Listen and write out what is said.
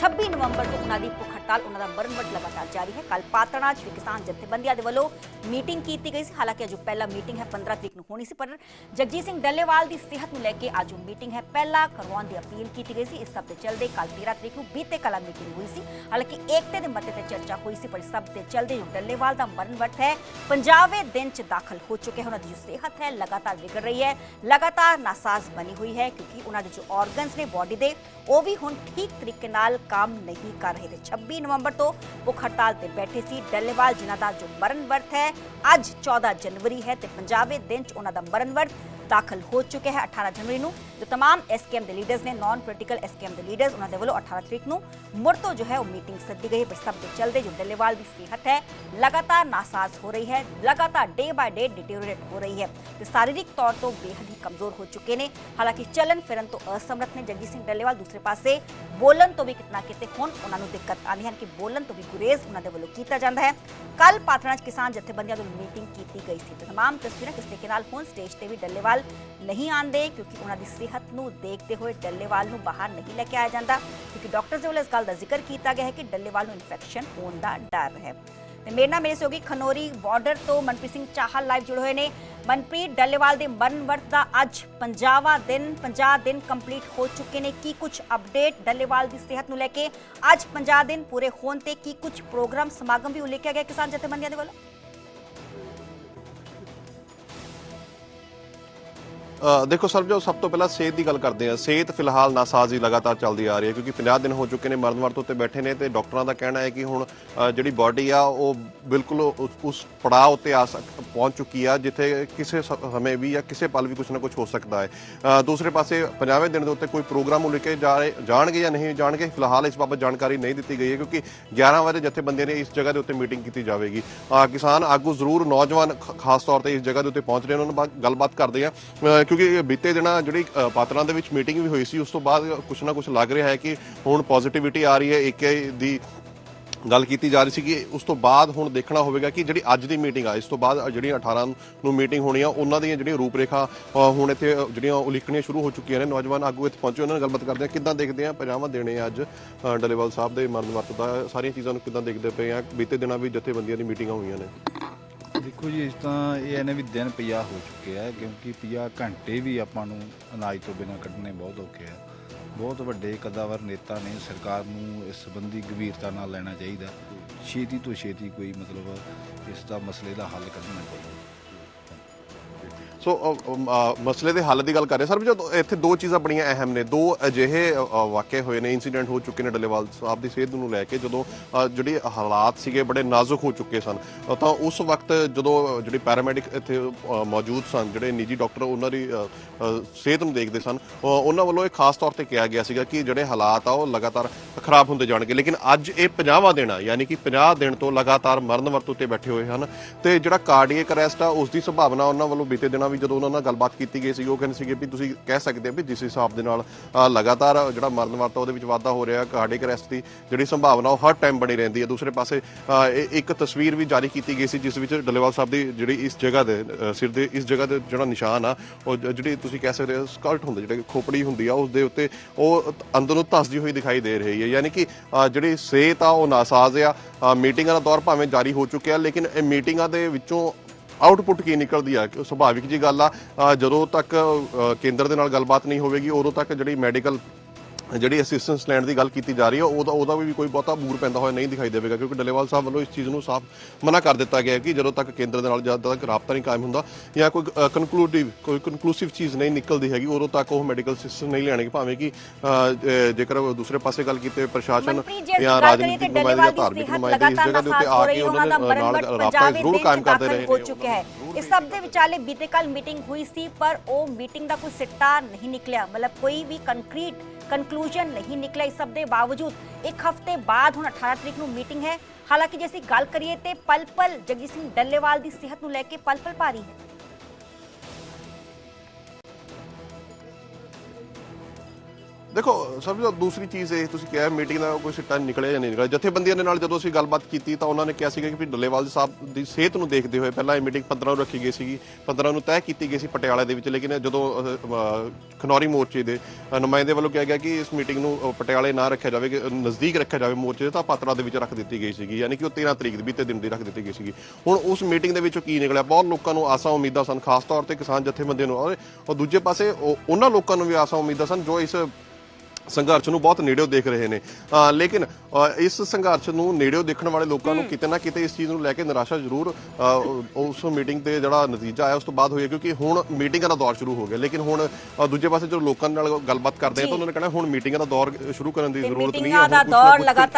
26 ਨਵੰਬਰ ਤੋਂ ਉਹਨਾਂ ਦੀ ਭੁੱਖ ਹੜਤਾਲ, ਉਹਨਾਂ ਦਾ ਬਰਨਵਟ ਲਗਾਤਾਰ ਜਾਰੀ ਹੈ। ਕੱਲ ਪਾਤੜਾ 'ਚ ਕਿਸਾਨ ਜਥੇਬੰਦੀਆਂ ਦੇ ਵੱਲੋਂ ਮੀਟਿੰਗ ਕੀਤੀ ਗਈ ਸੀ। ਹਾਲਾਂਕਿ ਅਜੋ ਪਹਿਲਾ ਮੀਟਿੰਗ ਹੈ 15 ਤਰੀਕ ਨੂੰ ਹੋਣੀ ਸੀ, ਪਰ ਜਗਜੀਤ ਸਿੰਘ ਡੱਲੇਵਾਲ ਦੀ ਸਿਹਤ ਨੂੰ ਲੈ ਕੇ ਅੱਜ ਮੀਟਿੰਗ ਹੈ। ਪਹਿਲਾ ਕਰਵਾਉਣ ਦੀ ਅਪੀਲ ਕੀਤੀ ਗਈ ਸੀ। ਇਸ ਸਭ ਦੇ ਚਲਦੇ ਕੱਲ 13 ਤਰੀਕ ਨੂੰ ਬੀਤੇ ਕਲਾ ਮੀਟਿੰਗ ਹੋਈ ਸੀ। ਹਾਲਾਂਕਿ ਏਕਤੇ ਦੇ ਮਤੇ ਤੇ ਚਰਚਾ ਹੋਈ ਸੀ, ਪਰ ਇਸ ਸਭ ਦੇ ਚਲਦੇ ਜੋ ਡੱਲੇਵਾਲ ਦਾ ਮਰਨਵਟ ਹੈ ਪੰਜਾਬੇ ਦਿਨ 'ਚ ਦਾਖਲ ਹੋ ਚੁੱਕੇ ਉਹਨਾਂ ਦੀ ਜੋ ਸਿਹਤ ਹੈ, ਲਗਾਤਾਰ ਵਿਗੜ ਰਹੀ ਹੈ। ਲਗਾਤਾਰ ਨਾਸਾਜ਼ ਬਣੀ ਹੋਈ ਹੈ, ਕਿਉਂਕਿ ਉਹਨਾਂ ਦੇ ਜੋ ਆਰਗਨਸ ਨੇ ਬਾਡੀ ਦੇ, ਉਹ ਵੀ ਹੁਣ ਠੀਕ ਤਰੀਕੇ ਨਾਲ ਕੰਮ ਨਹੀਂ ਕਰ ਰਹੇ ਤੇ 26 ਨਵੰਬਰ ਤੋਂ ਭੁੱਖ ਹੜਤਾਲ ਤੇ ਬੈਠੇ ਸੀ ਡੱਲੇਵਾਲ, ਜਿਨ੍ਹਾਂ ਦਾ ਜੋ ਮਰਨ ਵਰਤ ਹੈ, ਅੱਜ 14 ਜਨਵਰੀ ਹੈ ਤੇ ਪੰਜਾਬੇ ਦਿਨ 'ਚ ਉਹਨਾਂ ਦਾ ਮਰਨ ਵਰਤ ਦਾਖਲ ਹੋ ਚੁੱਕੇ ਹੈ 18 ਜਨਵਰੀ ਨੂੰ ਜੋ तमाम ਐਸਕੇਐਮ ਦੇ ਲੀਡਰਸ ਨੇ ਨਾਨ ਪੋਲੀਟੀਕਲ ਐਸਕੇਐਮ ਦੇ ਲੀਡਰਸ ਉਹਨਾਂ ਦੇ ਵੱਲੋਂ 18 ਤਰੀਕ ਨੂੰ ਮੁੜ ਤੋਂ ਜੋ ਹੈ ਉਹ ਮੀਟਿੰਗ ਸੱਦੀ ਗਈ ਹੈ ਪਰ ਸਭ ਦੇ ਚੱਲਦੇ ਜੋ ਡੱਲੇਵਾਲ ਦੀ ਸਿਹਤ ਹੈ ਲਗਾਤਾਰ ਨਾਸਾਜ਼ ਹੋ ਰਹੀ ਹੈ ਲਗਾਤਾਰ ਡੇ ਬਾਏ ਡੇ ਡਿਟੀਰੀਓਰੇਟ ਹੋ ਰਹੀ ਹੈ ਤੇ ਸਰੀਰਕ ਤੌਰ ਤੋਂ ਬੇਹੱਦ ਹੀ ਕਮਜ਼ੋਰ ਹੋ ਚੁੱਕੇ ਨੇ ਹਾਲਾਂਕਿ ਚੱਲਣ ਫਿਰਨ ਤੋਂ ਅਸਮਰਥ ਨੇ ਜਗਜੀਤ ਸਿੰਘ ਡੱਲੇਵਾਲ ਦੂਸਰੇ ਪਾਸੇ ਬੋਲਣ ਤੋਂ ਵੀ ਕਿਤਨਾ ਕਿਤੇ ਹੁਣ ਉਹਨਾਂ ਨੂੰ ਦਿੱਕਤ ਆਉਂਦੀ ਹੈ ਕਿ ਬੋਲਣ ਤੋਂ ਵੀ ਗੁਰੇਜ਼ ਉਹਨਾਂ ਦੇ ਵੱਲੋਂ ਕੀਤਾ ਜਾਂਦਾ ਹੈ ਕੱਲ ਪਾਤੜਾ 'ਚ ਕਿਸਾਨ ਜਥੇਬੰਦੀਆਂ ਵੱਲੋਂ ਮੀਟਿੰਗ ਕੀਤੀ ਗਈ ਸੀ ਤੇ तमाम ਤਸਵੀਰਾਂ ਕਿਸ ਤਰੀਕੇ ਨਾਲ ਹੁਣ ਸਟੇਜ ਤੇ ਵੀ ਡੱਲੇਵਾਲ ਨਹੀਂ ਆਂਦੇ ਕਿਉਂਕਿ ਉਹਨਾਂ ਦੀ ਸਿਹਤ ਨੂੰ ਦੇਖਦੇ ਹੋਏ ਡੱਲੇਵਾਲ ਨੂੰ ਬਾਹਰ ਨਹੀਂ ਲੈ ਕੇ ਆਇਆ ਜਾਂਦਾ। ਕਿਉਂਕਿ ਡਾਕਟਰਸ ਦੇ ਵੱਲੋਂ ਇਸ ਗੱਲ ਦਾ ਜ਼ਿਕਰ ਕੀਤਾ ਗਿਆ ਹੈ ਕਿ ਡੱਲੇਵਾਲ ਨੂੰ ਇਨਫੈਕਸ਼ਨ ਹੋਣ ਦਾ ਡਰ ਹੈ। ਤੇ ਮੇਰੇ ਨਾਲ ਮੇਰੇ ਸਹਿਯੋਗੀ ਖਨੋਰੀ ਬਾਰਡਰ ਤੋਂ ਮਨਪ੍ਰੀਤ ਸਿੰਘ ਚਾਹਲ ਲਾਈਵ ਜੁੜੇ ਹੋਏ ਨੇ। ਮਨਪ੍ਰੀਤ, ਡੱਲੇਵਾਲ ਦੇ ਮਰਨ ਦਾ ਅੱਜ 50ਵਾਂ ਦਿਨ 50 ਦਿਨ ਕੰਪਲੀਟ ਹੋ ਚੁੱਕੇ ਨੇ। ਕੀ ਕੁਝ ਅਪਡੇਟ ਡੱਲੇਵਾਲ ਦੀ ਸਿਹਤ ਨੂੰ ਲੈ ਕੇ? ਅੱਜ 50 ਦਿਨ ਪੂਰੇ ਹੋਣ ਤੇ ਕੀ ਕੁਝ ਪ੍ਰੋਗਰਾਮ ਸਮਾਗਮ ਵੀ ਉਲੇਖਿਆ ਗਿਆ ਕਿਸਾਨ ਜਥੇਬੰਦੀਆਂ ਦੇ ਵੱਲੋਂ? ਦੇਖੋ ਸਰ ਜੋ ਸਭ ਤੋਂ ਪਹਿਲਾਂ ਸਿਹਤ ਦੀ ਗੱਲ ਕਰਦੇ ਆ ਸਿਹਤ ਫਿਲਹਾਲ ਨਾਸਾਜ਼ੀ ਲਗਾਤਾਰ ਚੱਲਦੀ ਆ ਰਹੀ ਹੈ, ਕਿਉਂਕਿ 50 ਦਿਨ ਹੋ ਚੁੱਕੇ ਨੇ ਮਰਨ ਵਰਤ ਉੱਤੇ ਬੈਠੇ ਨੇ ਤੇ ਡਾਕਟਰਾਂ ਦਾ ਕਹਿਣਾ ਹੈ ਕਿ ਹੁਣ ਜਿਹੜੀ ਬਾਡੀ ਆ, ਉਹ ਬਿਲਕੁਲ ਉਸ- ਪੜਾਅ ਉੱਤੇ ਆ ਸਕ, ਪਹੁੰਚ ਚੁੱਕੀ ਆ, ਜਿੱਥੇ ਕਿਸੇ ਸ- ਸਮੇਂ ਵੀ ਜਾਂ ਕਿਸੇ ਪਲ ਵੀ ਕੁਝ ਨਾ ਕੁਝ ਹੋ ਸਕਦਾ ਹੈ। ਦੂਸਰੇ ਪਾਸੇ 50ਵੇਂ ਦਿਨ ਦੇ ਉੱਤੇ ਕੋਈ ਪ੍ਰੋਗਰਾਮ ਉਲੀਕੇ ਜਾ ਰਹੇ, ਜਾਣਗੇ ਜਾਂ ਨਹੀਂ ਜਾਣਗੇ, ਫਿਲਹਾਲ ਇਸ ਬਾਬਤ ਜਾਣਕਾਰੀ ਨਹੀਂ ਦਿੱਤੀ ਗਈ ਹੈ, ਕਿਉਂਕਿ 11 ਵਜੇ ਜਥੇਬੰਦੀਆਂ ਨੇ ਇਸ ਜਗ੍ਹਾ ਦੇ ਉੱਤੇ ਮੀਟਿੰਗ ਕੀਤੀ ਜਾਵੇਗੀ। ਕਿਸਾਨ ਆਗੂ ਜ਼ਰੂਰ ਨੌਜਵਾਨ ਖਾਸ ਤੌਰ ਤੇ ਇਸ ਜਗ੍ਹਾ ਦੇ ਉੱਤੇ ਪਹੁੰਚ ਰਹੇ ਨੇ, ਉਹਨਾਂ ਨਾਲ ਗੱਲਬਾਤ ਕਰਦੇ ਆ ਕਿਉਂਕਿ ਬੀਤੇ ਦਿਨਾਂ ਜਿਹੜੀ ਪਾਤਰਾਂ ਦੇ ਵਿੱਚ ਮੀਟਿੰਗ ਵੀ ਹੋਈ ਸੀ ਉਸ ਤੋਂ ਬਾਅਦ ਕੁਝ ਨਾ ਕੁਝ ਲੱਗ ਰਿਹਾ ਹੈ ਕਿ ਹੁਣ ਪੋਜ਼ਿਟਿਵਿਟੀ ਆ ਰਹੀ ਹੈ। ਏਕੇ ਦੀ ਗੱਲ ਕੀਤੀ ਜਾ ਰਹੀ ਸੀ ਕਿ ਉਸ ਤੋਂ ਬਾਅਦ ਹੁਣ ਦੇਖਣਾ ਹੋਵੇਗਾ ਕਿ ਜਿਹੜੀ ਅੱਜ ਦੀ ਮੀਟਿੰਗ ਆ ਇਸ ਤੋਂ ਬਾਅਦ ਜਿਹੜੀਆਂ 18 ਨੂੰ ਮੀਟਿੰਗ ਹੋਣੀ ਆ ਉਹਨਾਂ ਦੀਆਂ ਜਿਹੜੀਆਂ ਰੂਪਰੇਖਾ ਹੁਣ ਇੱਥੇ ਅ, ਜਿਹੜੀਆਂ ਉਲੀਕਣੀਆਂ ਸ਼ੁਰੂ ਹੋ ਚੁੱਕੀਆਂ ਨੇ। ਨੌਜਵਾਨ ਆਗੂ ਇੱਥੇ ਪਹੁੰਚੇ ਉਹਨਾਂ ਨਾਲ ਗੱਲਬਾਤ ਕਰਦੇ ਆ। ਕਿੱਦਾਂ ਦੇਖਦੇ ਆ? ਪੰਜਾਵਾਂ ਦੇਣੇ ਆ ਅੱਜ ਅ, ਡਲੇਵਾਲ ਸਾਹਿਬ ਦੇ ਮਰਨ ਵਰਤ ਦਾ। ਸਾਰੀਆਂ ਚੀਜ਼ਾਂ ਨੂੰ ਕਿੱਦਾਂ ਦੇਖਦੇ ਪਏ ਆ? ਬੀਤੇ ਦਿਨਾਂ ਵੀ ਜਥੇਬੰਦੀਆਂ ਦੀ ਮੀਟਿੰਗਾਂ ਹੋਈਆਂ ਨੇ। ਦੇਖੋ ਜੀ, ਇਸ ਤਾਂ ਇਹ ਹੈ ਵੀ ਦਿਨ ਪਿਆ ਹੋ ਚੁੱਕੇ ਆ, ਕਿਉਂਕਿ 50 ਘੰਟੇ ਵੀ ਆਪਾਂ ਨੂੰ ਅਨਾਜ ਤੋਂ ਬਿਨਾਂ ਕੱਢਣੇ ਬਹੁਤ ਔਖੇ ਆ। ਬਹੁਤ ਵੱਡੇ ਕਦਾਵਰ ਨੇਤਾ ਨੇ, ਸਰਕਾਰ ਨੂੰ ਇਸ ਸੰਬੰਧੀ ਗੰਭੀਰਤਾ ਨਾਲ ਲੈਣਾ ਚਾਹੀਦਾ। ਛੇਤੀ ਤੋਂ ਛੇਤੀ ਕੋਈ ਮਤਲਬ ਇਸ ਦਾ ਮਸਲੇ ਦਾ ਹੱਲ ਕੱਢਣਾ ਚਾਹੀਦਾ। ਸੋ ਅ, ਮਸਲੇ ਦੇ ਹੱਲ ਦੀ ਗੱਲ ਕਰ ਰਹੇ ਸਰ ਜੋ ਇੱਥੇ ਦੋ ਚੀਜ਼ਾਂ ਬੜੀਆਂ ਅਹਿਮ ਨੇ। ਦੋ ਅਜਿਹੇ ਵਾਕਿਆ ਹੋਏ ਨੇ। ਇਨਸੀਡੈਂਟ ਹੋ ਚੁੱਕੇ ਨੇ ਡੱਲੇਵਾਲ ਸਾਹਿਬ ਦੀ ਸਿਹਤ ਨੂੰ ਲੈ ਕੇ। ਜਦੋਂ ਜਿਹੜੇ ਹਾਲਾਤ ਸੀਗੇ ਬੜੇ ਨਾਜ਼ੁਕ ਹੋ ਚੁੱਕੇ ਸਨ। ਤਾਂ ਉਸ ਵਕਤ ਜਦੋਂ ਜਿਹੜੇ ਪੈਰਾਮੈਡਿਕ ਇੱਥੇ ਮੌਜੂਦ ਸਨ ਜਿਹੜੇ ਨਿੱਜੀ ਡਾਕਟਰ ਉਹਨਾਂ ਦੀ ਸਿਹਤ ਨੂੰ ਦੇਖਦੇ ਸਨ ਉਹਨਾਂ ਵੱਲੋਂ ਇਹ ਖਾਸ ਤੌਰ ਤੇ ਕਿਹਾ ਗਿਆ ਸੀਗਾ ਕਿ ਜਿਹੜੇ ਹਾਲਾਤ ਆ ਉਹ ਲਗਾਤਾਰ ਖਰਾਬ ਹੁੰਦੇ ਜਾਣਗੇ। ਲੇਕਿਨ ਅੱਜ ਇਹ 50ਵਾਂ ਦਿਨ ਆ ਯਾਨੀ ਕਿ 50 ਦਿਨ ਤੋਂ ਲਗਾਤਾਰ ਮਰਨ ਵਰਤ ਉੱਤੇ ਬੈਠੇ ਹੋਏ ਹਨ। ਤੇ ਜਿਹੜਾ ਕਾਰਡੀਅਕ ਅਰੈਸਟ ਆ ਉਸ ਦੀ ਸੰਭਾਵਨਾ ਉਹਨਾਂ ਵੱਲੋਂ ਬੀਤੇ ਦਿਨਾਂ ਵੀ ਜਦੋਂ ਉਹਨਾਂ ਨਾਲ ਗੱਲਬਾਤ ਕੀਤੀ ਗਈ ਸੀ, ਉਹ ਕਹਿੰਦੇ ਸੀਗੇ ਵੀ ਤੁਸੀਂ ਕਹਿ ਸਕਦੇ ਹੋ ਵੀ ਜਿਸ ਹਿਸਾਬ ਦੇ ਨਾਲ ਲਗਾਤਾਰ ਜਿਹੜਾ ਮਰਨ ਵਰਤ ਉਹਦੇ ਵਿੱਚ ਵਾਧਾ ਹੋ ਰਿਹਾ, ਕਾਰਡੀਅਕ ਅਰੈਸਟ ਦੀ ਜਿਹੜੀ ਸੰਭਾਵਨਾ, ਉਹ ਹਰ ਟਾਈਮ ਬਣੀ ਰਹਿੰਦੀ ਹੈ। ਦੂਸਰੇ ਪਾਸੇ ਇਹ ਇੱਕ ਤਸਵੀਰ ਵੀ ਜਾਰੀ ਕੀਤੀ ਗਈ ਸੀ, ਜਿਸ ਵਿੱਚ ਡੱਲੇਵਾਲ ਸਾਹਿਬ ਦੀ ਜਿਹੜੀ ਇਸ ਜਗ੍ਹਾ ਦੇ ਸਿਰ ਦੇ, ਇਸ ਜਗ੍ਹਾ ਦੇ ਜਿਹੜਾ ਨਿਸ਼ਾਨ ਆ, ਉਹ ਜਿਹੜੀ ਤੁਸੀਂ ਕਹਿ ਸਕਦੇ ਹੋ, ਸਕਲਟ ਹੁੰਦੇ, ਜਿਹੜੇ ਖੋਪੜੀ ਹੁੰਦੀ ਆ, ਉਸ ਦੇ ਉੱਤੇ ਉਹ ਅੰਦਰੋਂ ਧਸਦੀ ਹੋਈ ਦਿਖਾਈ ਦੇ ਰਹੀ ਹੈ। ਯਾਨੀ ਕਿ ਜਿਹੜੀ ਸਿਹਤ ਆ, ਉਹ ਨਾਸਾਜ਼ ਆ। ਮੀਟਿੰਗਾਂ ਦਾ ਦੌਰ ਭਾਵੇਂ ਜਾਰੀ ਹੋ ਚੁੱਕਿਆ, ਲੇਕਿਨ ਇਹ ਮੀਟਿੰਗਾਂ ਦੇ ਵਿੱਚੋਂ ਆਊਟਪੁੱਟ ਕੀ ਨਿਕਲਦੀ ਆ? ਕਿ ਸੁਭਾਵਿਕ ਜੀ ਗੱਲ ਆ। ਜਦੋਂ ਤੱਕ ਕੇਂਦਰ ਦੇ ਨਾਲ ਗੱਲਬਾਤ ਨਹੀਂ ਹੋਵੇਗੀ, ਉਦੋਂ ਤੱਕ ਜਿਹੜੀ ਮੈਡੀਕਲ ਜਿਹੜੀ ਅਸਿਸਟੈਂਸ ਲੈਣ ਦੀ ਗੱਲ ਕੀਤੀ ਜਾ ਰਹੀ ਹੈ ਉਹਦਾ ਉਹਦਾ ਵੀ ਕੋਈ ਬਹੁਤਾ ਬੂਰ ਪੈਂਦਾ ਹੋਇਆ ਨਹੀਂ ਦਿਖਾਈ ਦੇਵੇਗਾ ਕਿਉਂਕਿ ਡੱਲੇਵਾਲ ਸਾਹਿਬ ਵੱਲੋਂ ਇਸ ਚੀਜ਼ ਨੂੰ ਸਾਫ਼ ਮਨਾ ਕਰ ਦਿੱਤਾ ਗਿਆ ਹੈ ਕਿ ਜਦੋਂ ਤੱਕ ਕੇਂਦਰ ਦੇ ਨਾਲ ਜਦ ਤੱਕ ਰਾਬਤਾ ਨਹੀਂ ਕਾਇਮ ਹੁੰਦਾ ਜਾਂ ਕੋਈ ਕਨਕਲੂਡਿਵ ਕੋਈ ਕਨਕਲੂਸਿਵ ਚੀਜ਼ ਨਹੀਂ ਨਿਕਲਦੀ ਹੈਗੀ ਉਦੋਂ ਤੱਕ ਉਹ ਮੈਡੀਕਲ ਸਿਸਟਮ ਨਹੀਂ ਲੈਣਗੇ ਭਾਵੇਂ ਕਿ ਜੇਕਰ ਦੂਸਰੇ ਪਾਸੇ ਗੱਲ ਕੀਤੇ ਪ੍ਰਸ਼ਾਸਨ ਜੀ ਰਾਜਨੀਤਿਕ ਨੁਮਾਇੰਦੇ ਜਾਂ ਧਾਰਮਿਕ ਨੁਮਾਇੰਦੇ ਇਸ ਜਗ੍ਹਾ ਦੇ ਉੱਤੇ ਆ ਕੇ ਉਹਨਾਂ ਨਾਲ ਰਾਬਤਾ ਜ਼ਰੂਰ ਕਾਇਮ ਕਰਦੇ ਰਹੇ ਹੋ ਨੇ ਇਸ ਸਭ ਦੇ ਵਿਚਾਲੇ ਬੀਤੇ ਕੱਲ ਮੀਟਿੰਗ ਹੋਈ ਸੀ ਪਰ ਉਹ ਮੀਟਿੰਗ ਦਾ ਕੋਈ ਸਿੱਟਾ ਨਹੀਂ ਨਿਕਲਿਆ। ਮਤਲਬ ਕੋਈ ਵੀ ਕੰਕਰੀਟ ਕੰਕਲੂਜਨ ਨਹੀਂ ਨਿਕਲਿਆ ਇਸ ਸਭ ਦੇ ਬਾਵਜੂਦ। ਇੱਕ ਹਫ਼ਤੇ ਬਾਅਦ ਹੁਣ 18 ਤਰੀਕ ਨੂੰ ਮੀਟਿੰਗ ਹੈ। ਹਾਲਾਂਕਿ ਜੇ ਅਸੀਂ ਗੱਲ ਕਰੀਏ ਤੇ ਪਲ ਪਲ ਜਗਜੀਤ ਸਿੰਘ ਡੱਲੇਵਾਲ ਦੀ ਸਿਹਤ ਨੂੰ ਲੈ ਕੇ ਪਲ ਪਲ ਭਾਰੀ ਹੈ। ਦੇਖੋ ਸਭ ਤੋਂ ਦੂਸਰੀ ਚੀਜ਼ ਇਹ ਤੁਸੀਂ ਕਿਹਾ, ਮੀਟਿੰਗ ਦਾ ਕੋਈ ਸਿੱਟਾ ਨਿਕਲਿਆ ਜਾਂ ਨਹੀਂ ਨਿਕਲਿਆ। ਜਥੇਬੰਦੀਆਂ ਦੇ ਨਾਲ ਜਦੋਂ ਅਸੀਂ ਗੱਲਬਾਤ ਕੀਤੀ ਤਾਂ ਉਹਨਾਂ ਨੇ ਕਿਹਾ ਸੀਗਾ ਕਿ ਵੀ ਡੱਲੇਵਾਲ ਸਾਹਿਬ ਦੀ ਸਿਹਤ ਨੂੰ ਦੇਖਦੇ ਹੋਏ ਪਹਿਲਾਂ ਇਹ ਮੀਟਿੰਗ 15 ਨੂੰ ਰੱਖੀ ਗਈ ਸੀਗੀ 15 ਨੂੰ ਤੈਅ ਕੀਤੀ ਗਈ ਸੀ ਪਟਿਆਲਾ ਦੇ ਵਿੱਚ। ਲੇਕਿਨ ਜਦੋਂ ਖਨੌਰੀ ਮੋਰਚੇ ਦੇ ਨੁਮਾਇੰਦੇ ਵੱਲੋਂ ਕਿਹਾ ਗਿਆ ਕਿ ਇਸ ਮੀਟਿੰਗ ਨੂੰ ਪਟਿਆਲੇ ਨਾ ਰੱਖਿਆ ਜਾਵੇ, ਕਿ ਨਜ਼ਦੀਕ ਰੱਖਿਆ ਜਾਵੇ ਮੋਰਚੇ ਦੇ, ਤਾਂ ਪਾਤਰਾ ਦੇ ਵਿੱਚ ਰੱਖ ਦਿੱਤੀ ਗਈ ਸੀਗੀ। ਯਾਨੀ ਕਿ ਉਹ 13 ਤਰੀਕ ਦੀ ਬੀਤੇ ਦਿਨ ਦੀ ਰੱਖ ਦਿੱਤੀ ਗਈ ਸੀਗੀ। ਹੁਣ ਉਸ ਮੀਟਿੰਗ ਦੇ ਵਿੱਚੋਂ ਕੀ ਨਿਕਲਿਆ? ਬਹੁਤ ਲੋਕਾਂ ਨੂੰ ਆਸਾਂ ਉਮੀਦਾਂ ਸਨ, ਖਾਸ ਤੌਰ ਤੇ ਕਿਸਾਨ ਜਥੇਬੰਦੀਆਂ ਨੂੰ। ਔਰ ਉਹ ਦੂਜੇ ਪਾਸੇ, ਉਹ- ਉਹਨਾਂ ਲੋਕਾਂ ਨੂੰ ਵੀ ਆਸਾਂ ਉਮੀਦਾਂ ਸਨ ਜੋ ਇਸ ਸੰਘਰਸ਼ ਨੂੰ ਬਹੁਤ ਨੇੜਿਓਂ ਦੇਖ ਰਹੇ ਨੇ। ਲੇਕਿਨ ਇਸ ਸੰਘਰਸ਼ ਨੂੰ ਨੇੜਿਓਂ ਦੇਖਣ ਵਾਲੇ ਲੋਕਾਂ ਨੂੰ ਕਿਤੇ ਨਾ ਕਿਤੇ ਇਸ ਚੀਜ਼ ਨੂੰ ਲੈ ਕੇ ਨਿਰਾਸ਼ਾ ਜ਼ਰੂਰ ਉਸ ਮੀਟਿੰਗ ਤੇ ਜਿਹੜਾ ਨਤੀਜਾ ਆਇਆ ਉਸ ਤੋਂ ਬਾਅਦ ਹੋਇਆ ਕਿਉਂਕਿ ਹੁਣ ਮੀਟਿੰਗਾਂ ਦਾ ਦੌਰ ਸ਼ੁਰੂ ਹੋ ਗਿਆ। ਲੇਕਿਨ ਹੁਣ ਦੂਜੇ ਪਾਸੇ ਜਦੋਂ ਲੋਕਾਂ ਨਾਲ ਗੱਲਬਾਤ ਕਰਦੇ ਆ ਤਾਂ ਉਹਨਾਂ ਨੇ ਕਹਿਣਾ ਹੁਣ ਮੀਟਿੰਗਾਂ ਦਾ ਦੌਰ ਸ਼ੁਰੂ ਕਰਨ ਦੀ ਜ਼ਰੂਰਤ ਨਹੀਂ ਹੈ ਮੀਟਿੰਗਾਂ ਦਾ ਦੌਰ ਲਗਾਤਾਰ